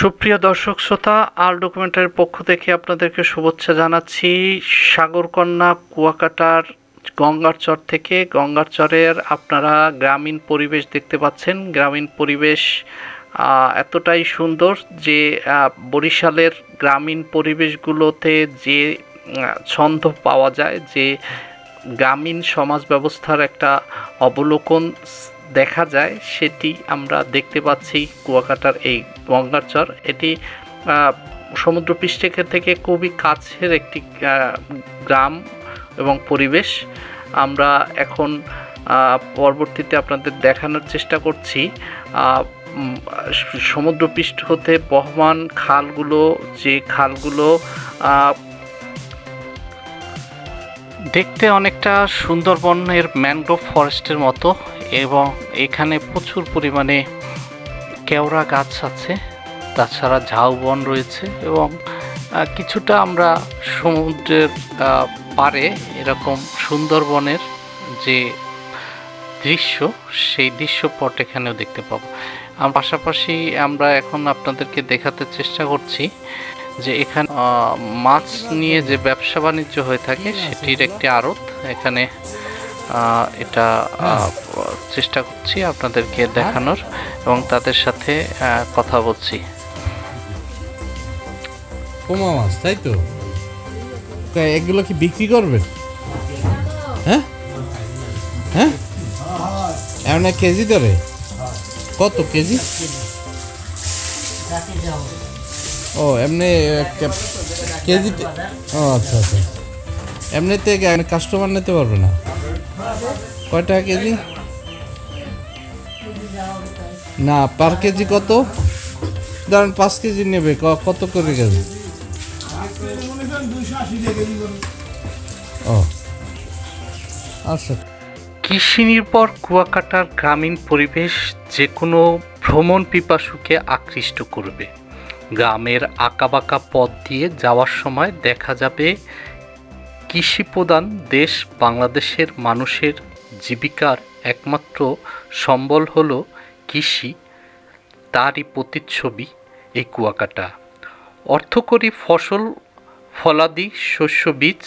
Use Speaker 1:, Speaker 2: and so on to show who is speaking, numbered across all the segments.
Speaker 1: সুপ্রিয় দর্শক শ্রোতা আর ডকুমেন্টারির পক্ষ থেকে আপনাদেরকে শুভেচ্ছা জানাচ্ছি। সাগরকন্যা কুয়াকাটার গঙ্গারচর থেকে। গঙ্গারচরের আপনারা গ্রামীণ পরিবেশ দেখতে পাচ্ছেন। গ্রামীণ পরিবেশ এতটাই সুন্দর যে বরিশালের গ্রামীণ পরিবেশগুলোতে যে ছন্দ পাওয়া যায়, যে, গ্রামীণ সমাজ ব্যবস্থার একটা অবলোকন দেখা যায় সেটি আমরা দেখতে পাচ্ছি কুয়াকাটার এই গঙ্গাচর এটি আহ, সমুদ্রপৃষ্ঠ থেকে খুবই কাছের একটি গ্রাম এবং পরিবেশ। আমরা এখন পরবর্তীতে আপনাদের দেখানোর চেষ্টা করছি। সমুদ্রপৃষ্ঠ হতে বহমান খালগুলো যে খালগুলো দেখতে অনেকটা সুন্দরবনের ম্যানগ্রোভ ফরেস্টের মতো এবং এখানে প্রচুর পরিমাণে কেওড়া গাছ আছে, তাছাড়া ঝাউবন রয়েছে এবং কিছুটা আমরা সমুদ্রের পাড়ে এরকম সুন্দরবনের যে দৃশ্য, সেই দৃশ্যপট এখানেও দেখতে পাবো। পাশাপাশি আমরা এখন আপনাদেরকে দেখাতে চেষ্টা করছি যে এখানে মাছ নিয়ে যে ব্যবসা বাণিজ্য হয়ে থাকে, সেটির একটি আড়ত। এখানে এটা চেষ্টা করছি আপনাদেরকে দেখানোর এবং তাদের সাথে কথা বলছি।
Speaker 2: পোমা মাছ, তাই তো? এগুলো কি বিক্রি করবেন? হ্যাঁ? হ্যাঁ? এমন কেজি ধরে? কত কেজি? ও, এমনি কেজি ও আচ্ছা আচ্ছা। এমনিতে কাস্টমার নিতে পারবে না। কয় টাকা কেজি? না পার কেজি কত? ধরেন পাঁচ কেজি নেবে কত করে কেজি? ও আচ্ছা।
Speaker 1: কৃষি নির্ভর কুয়াকাটার গ্রামীণ পরিবেশ যে কোনো ভ্রমণ পিপাসুকে আকৃষ্ট করবে। গ্রামের আঁকাবাঁকা পথ দিয়ে যাওয়ার সময় দেখা যাবে কৃষি প্রধান দেশ বাংলাদেশের মানুষের জীবিকার একমাত্র সম্বল হলো কৃষি। তারই প্রতিচ্ছবি এই কুয়াকাটা। অর্থকরী ফসল, ফলাদি, শস্য বীজ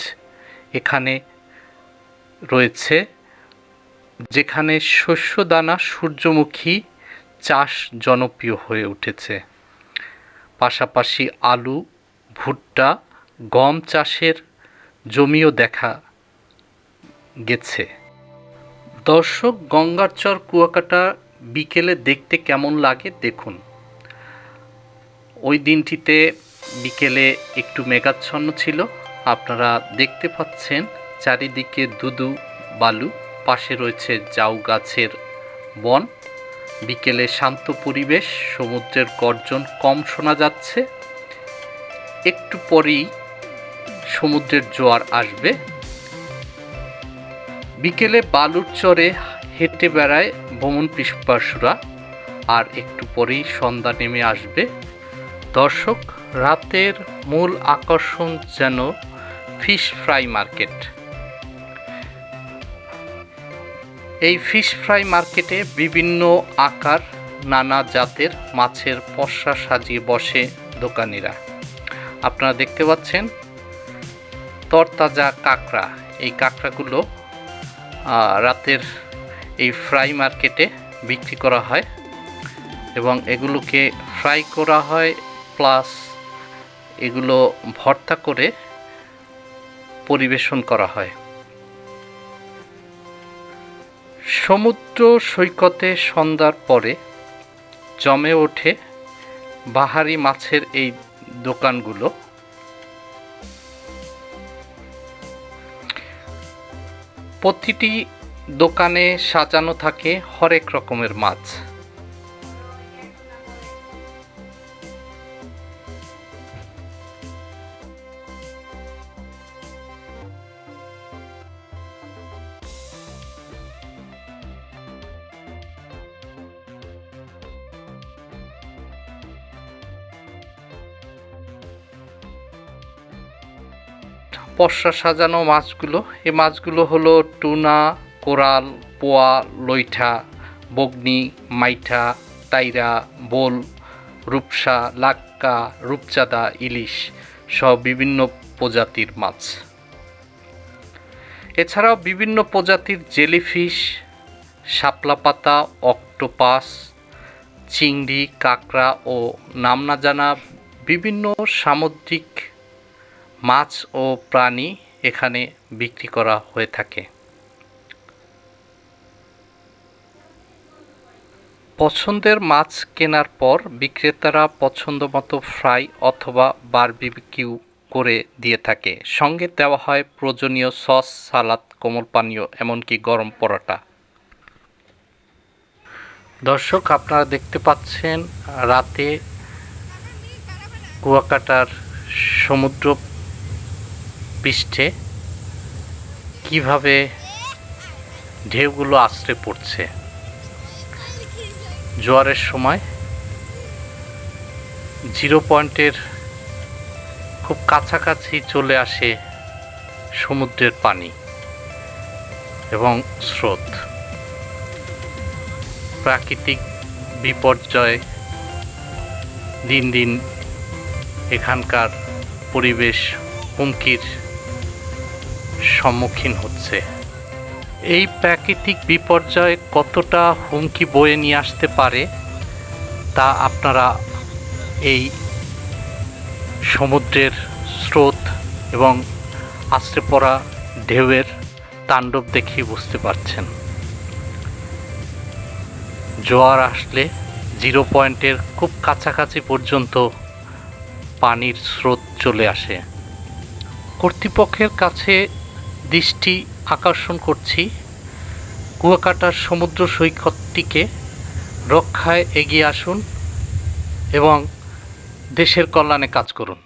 Speaker 1: এখানে রয়েছে, যেখানে শস্যদানা সূর্যমুখী চাষ জনপ্রিয় হয়ে উঠেছে। পাশাপাশি আলু, ভুট্টা, গম চাষের জমিও দেখা গেছে। দর্শক, গঙ্গারচর কুয়াকাটা বিকেলে দেখতে কেমন লাগে দেখুন। ওই দিনটিতে বিকেলে একটু মেঘাচ্ছন্ন ছিল। আপনারা দেখতে পাচ্ছেন চারিদিকে দুদু বালু, পাশে রয়েছে জাউ গাছের বন। বিকেলে শান্ত পরিবেশ, সমুদ্রের গর্জন কম শোনা যাচ্ছে। একটু পরেই সমুদ্রের জোয়ার আসবে। বিকেলে বালুর চরে হেঁটে বেড়ায় ভ্রমণ পিপাসুরা, আর একটু পরেই সন্ধ্যা নেমে আসবে। দর্শক, রাতের মূল আকর্ষণ যেন ফিশ ফ্রাই মার্কেট। এই ফিশ ফ্রাই মার্কেটে বিভিন্ন আকার, নানা জাতের মাছের পসরা সাজিয়ে বসে দোকানিরা। আপনারা দেখতে পাচ্ছেন তরতাজা কাঁকড়া। এই কাঁকড়াগুলো রাতের এই ফ্রাই মার্কেটে বিক্রি করা হয় এবং এগুলোকে ফ্রাই করা হয় প্লাস এগুলো ভর্তা করে পরিবেশন করা হয়। সমুদ্র সৈকতে সন্ধ্যার পরে জমে ওঠে বাহারি মাছের এই দোকানগুলো। প্রতিটি দোকানে সাজানো থাকে হরেক রকমের মাছ। পশরা সাজানো মাছগুলো। এই মাছগুলো হলো টুনা, কোরাল, পোয়া, লইঠা, বগনি, মাইঠা, তাইরা, বোল, রূপসা, লাক্কা, রূপচাঁদা, ইলিশ সহ বিভিন্ন প্রজাতির মাছ। এছাড়াও বিভিন্ন প্রজাতির জেলিফিশ, শাপলা পাতা, অক্টোপাস, চিংড়ি, কাঁকড়া ও নাম না জানা বিভিন্ন সামুদ্রিক মাছ ও প্রাণী এখানে বিক্রি করা হয়ে থাকে। পছন্দের মাছ কেনার পর বিক্রেতারা পছন্দ মতো ফ্রাই অথবা বারবিকিউ করে দিয়ে থাকে। সঙ্গে দেওয়া হয় প্রয়োজনীয় সস, সালাদ, কোমল পানীয়, এমনকি গরম পরোটা। দর্শক, আপনারা দেখতে পাচ্ছেন রাতে কুয়াকাটার সমুদ্র পৃষ্ঠে কীভাবে ঢেউগুলো আশ্রে পড়ছে? জোয়ারের সময় জিরো পয়েন্টের খুব কাছাকাছি চলে আসে সমুদ্রের পানি এবং স্রোত। প্রাকৃতিক বিপর্যয় দিন দিন এখানকার পরিবেশ, হুমকির সম্মুখীন হচ্ছে। এই প্রাকৃতিক বিপর্যয় কতটা হুমকি বয়ে নিয়ে আসতে পারে, তা আপনারা এই সমুদ্রের স্রোত এবং আশ্রে পড়া ঢেউয়ের তাণ্ডব দেখেই বুঝতে পারছেন। জোয়ার আসলে জিরো পয়েন্টের খুব কাছাকাছি পর্যন্ত পানির স্রোত চলে আসে। কর্তৃপক্ষের কাছে দৃষ্টি আকর্ষণ করছি। কুয়াকাটার সমুদ্র সৈকতটিকে রক্ষায় এগিয়ে আসুন এবং দেশের কল্যাণে কাজ করুন।